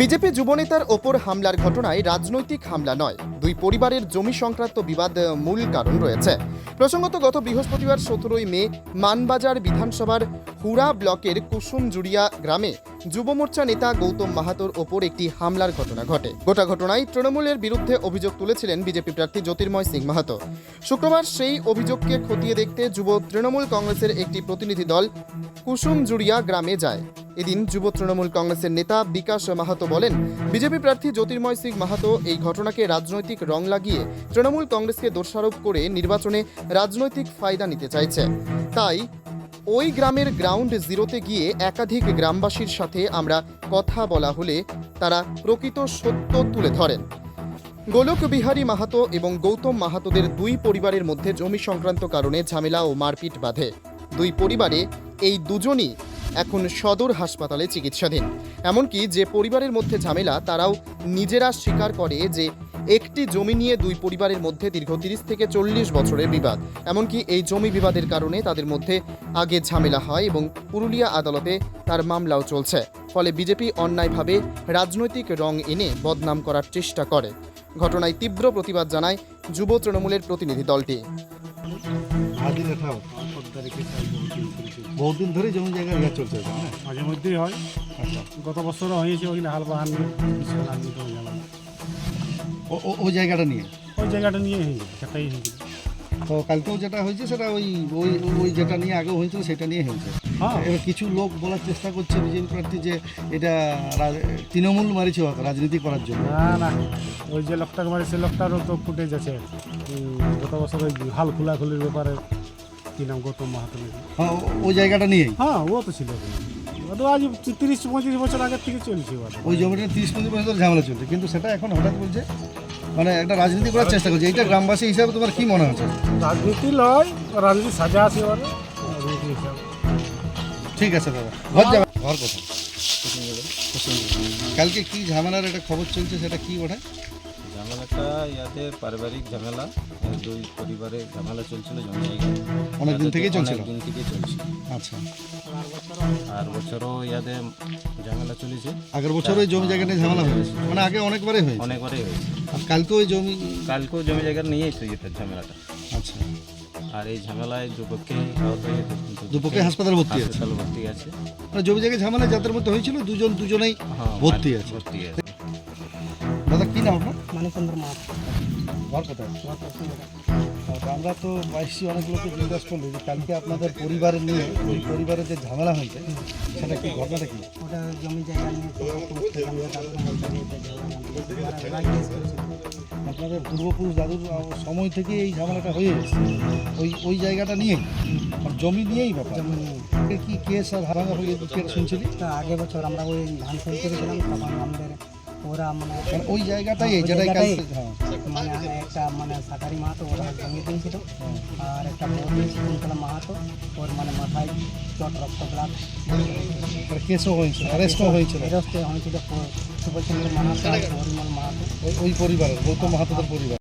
BJP যুবনেতার ওপর হামলার ঘটনায় রাজনৈতিক হামলা নয়। দুই পরিবারের জমি সংক্রান্ত বিবাদ মূল কারণ রয়েছে। প্রসঙ্গত গত বৃহস্পতিবার সতেরোই মে, মানবাজার বিধানসভার হুড়া ব্লকের কুসুমজুড়িয়া গ্রামে যুব মোর্চা নেতা গৌতম মাহাতোর ওপর একটি হামলার ঘটনা ঘটে। গোটা ঘটনায় তৃণমূলের বিরুদ্ধে অভিযোগ তুলেছিলেন বিজেপি প্রার্থী জ্যোতির্ময় সিং মাহাতো। শুক্রবার সেই অভিযোগকে খতিয়ে দেখতে যুব তৃণমূল কংগ্রেসের একটি প্রতিনিধি দল কুসুমজুড়িয়া গ্রামে যায়। এদিন যুব তৃণমূল কংগ্রেসের নেতা বিকাশ মাহাতো বলেন, বিজেপি প্রার্থী জ্যোতির্ময় সিং মাহাতো এই ঘটনাকে রাজনৈতিক রং লাগিয়ে তৃণমূল কংগ্রেসকে দোষারোপ করে নির্বাচনে রাজনৈতিক ফায়দা নিতে চাইছে। তাই ওই গ্রামের গ্রাউন্ড জিরোতে গিয়ে একাধিক গ্রামবাসীর সাথে আমরা কথা বলা হলে তারা প্রকৃত সত্য তুলে ধরেন। গোলক বিহারী মাহাতো এবং গৌতম মাহাতোদের দুই পরিবারের মধ্যে জমি সংক্রান্ত কারণে ঝামেলা ও মারপিট বাধে। দুই পরিবারে এই দুজনই এখন সদর হাসপাতালে চিকিৎসাধীন। এমনকি যে পরিবারের মধ্যে ঝামেলা, তারাও নিজেরা স্বীকার করে যে একটি জমি নিয়ে দুই পরিবারের মধ্যে দীর্ঘ তিরিশ থেকে চল্লিশ বছরের বিবাদ। এমনকি এই জমি বিবাদের কারণে তাদের মধ্যে আগে ঝামেলা হয় এবং পুরুলিয়া আদালতে তার মামলাও চলছে। ফলে বিজেপি অন্যায়ভাবে রাজনৈতিক রং এনে বদনাম করার চেষ্টা করে। ঘটনায় তীব্র প্রতিবাদ জানায় যুব তৃণমূলের প্রতিনিধি দলটি। আদি লেখা বহুদিন ধরে জমি জায়গা ইয়া চলছে? মাঝে মধ্যেই হয়। আচ্ছা। গত বছরও হয়েছে ওই হাল বাহান ও- জায়গাটা নিয়ে? ওই জায়গাটা নিয়ে হয়েছে সেটাই হয়েছিল তো কালকেও যেটা হয়েছে সেটা ওই ওই ওই যেটা নিয়ে আগেও হয়েছিল সেটা নিয়ে হয়েছে। হ্যাঁ। এবার কিছু লোক বলার চেষ্টা করছে বিজেপি প্রার্থী যে এটা তৃণমূল মারিছে রাজনীতি করার জন্য। না না। ওই যে লোকটাকে মারে সে লোকটারও তো ফুটেজ আছে। গত বছর ওই হাল খোলাখুলির ব্যাপারে কি নাম গৌতম মাহাতো হ্যাঁ ওই জায়গাটা নিয়েই? হ্যাঁ ও তো ছিল। আজ তিরিশ পঁয়ত্রিশ বছর আগের থেকে চলছে ওই জমিটা তিরিশ পঁচিশ বছর ধরে ঝামেলা চলছে কিন্তু সেটা এখন হঠাৎ বলছে মানে একটা রাজনীতি করার চেষ্টা করছে। এইটা গ্রামবাসী হিসাবে তোমার কি মনে হচ্ছে? রাজনীতি লয় রাজনীতি সাজা আছে ঠিক আছে দাদা। ঘর যাবে। ঘর কোথায়? কালকে কি ঝামেলার একটা খবর চলছে সেটা কি ওঠে ঝামেলাটা ইয়াদের পারিবারিক ঝামেলা দুই পরিবারের ঝামেলা চলছিল জমি জায়গা। অনেকদিন থেকেই চলছিল? দিন থেকে চলছে আচ্ছা। আর বছরও ইয়াদের ঝামেলা চলেছে। আগের বছর ওই জমি জায়গা নিয়ে ঝামেলা হয়েছে? মানে আগে অনেকবারই হয়েছে? অনেকবারই হয়েছে। আর কালকে ওই জমি কালকেও জমি জায়গা নিয়েই তো ইয়েতে ঝামেলাটা। আচ্ছা। আর এই ঝামেলায় দুপক্ষে দুপক্ষে হাসপাতালে ভর্তি আছে? হাসপাতালে ভর্তি আছে। মানে জমি জায়গায় ঝামেলা যাদের মধ্যে হয়েছিল দুজন দুজনেই হ্যাঁ ভর্তি আছে। ভর্তি আছে। দাদা কি নাম আপনার? মানিকচন্দ্র মাহাতো। ঘর কোথায় আমরা তো এসেছি অনেক লোককে জিজ্ঞাসা করলি যে কালকে আপনাদের পরিবারের নিয়ে ওই পরিবারের যে ঝামেলা হয়েছে সেটা কি ঘটনাটা কি? ওটা জমি জায়গা নিয়ে। আপনাদের পূর্বপুরুষ দাদুর সময় থেকে এই ঝামেলাটা হয়ে গেছে ওই ওই জায়গাটা নিয়েই আর জমি নিয়েই ব্যাপার? নিয়ে। কি কেস আর ভাঙা হয়ে শুনছিলি? আগে বছর আমরা ওই ধান ফেলতে গেছিলাম তখন আমাদের ওরা মানে মানে ওই জায়গাটাই যেটাই জায়গাটাই? হ্যাঁ। মানে একটা মানে সাকারি মাহাতো ওরা জমি কিনছিল আর একটা বৌদি শকুন্তলা মাহাতো। ওর মানে মাথায় চট রক্ত ব্লাড কেসও হয়েছিল অ্যারেস্টও হয়েছিল। ফেরস্তে হয়েছিল। সুভাষচন্দ্র মাহাতো পরিমল মাহাতো ওই ওই পরিবারের গৌতম মাহাতোদের পরিবার।